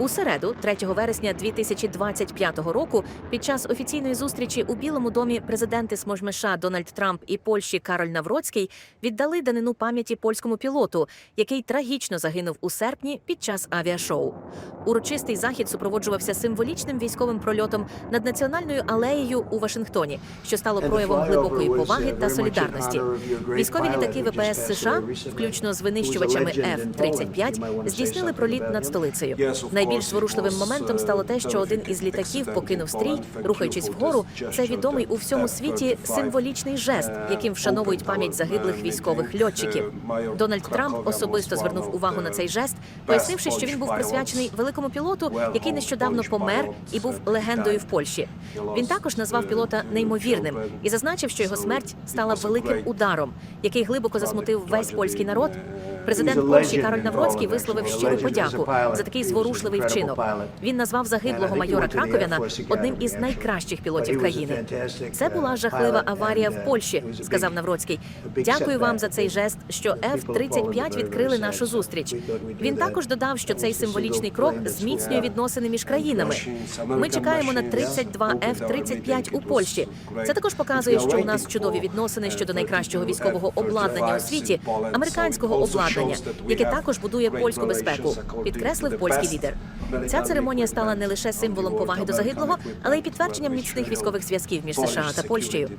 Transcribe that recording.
У середу, 3 вересня 2025 року, під час офіційної зустрічі у Білому домі президенти Сможмеша Дональд Трамп і Польщі Кароль Навроцький віддали данину пам'яті польському пілоту, який трагічно загинув у серпні під час авіашоу. Урочистий захід супроводжувався символічним військовим прольотом над національною алеєю у Вашингтоні, що стало проявом глибокої поваги та солідарності. Військові літаки ВПС США, включно з винищувачами F-35, здійснили проліт над столицею. Найбільш зворушливим моментом стало те, що один із літаків покинув стрій, рухаючись вгору. Це відомий у всьому світі символічний жест, яким вшановують пам'ять загиблих військових льотчиків. Дональд Трамп особисто звернув увагу на цей жест, пояснивши, що він був присвячений великому пілоту, який нещодавно помер і був легендою в Польщі. Він також назвав пілота неймовірним і зазначив, що його смерть стала великим ударом, який глибоко засмутив весь польський народ. Президент Польщі Кароль Навроцький висловив щиру подяку за такий зворушливий вчинок. Він назвав загиблого майора Краковяна одним із найкращих пілотів країни. Це була жахлива аварія в Польщі, сказав Навроцький. Дякую вам за цей жест, що F-35 відкрили нашу зустріч. Він також додав, що цей символічний крок зміцнює відносини між країнами. Ми чекаємо на 32 F-35 у Польщі. Це також показує, що у нас чудові відносини щодо найкращого військового обладнання у світі, американського обладнання, яке також будує польську безпеку. Підкреслив польський лідер. Ця церемонія стала не лише символом поваги до загиблого, але й підтвердженням міцних військових зв'язків між США та Польщею.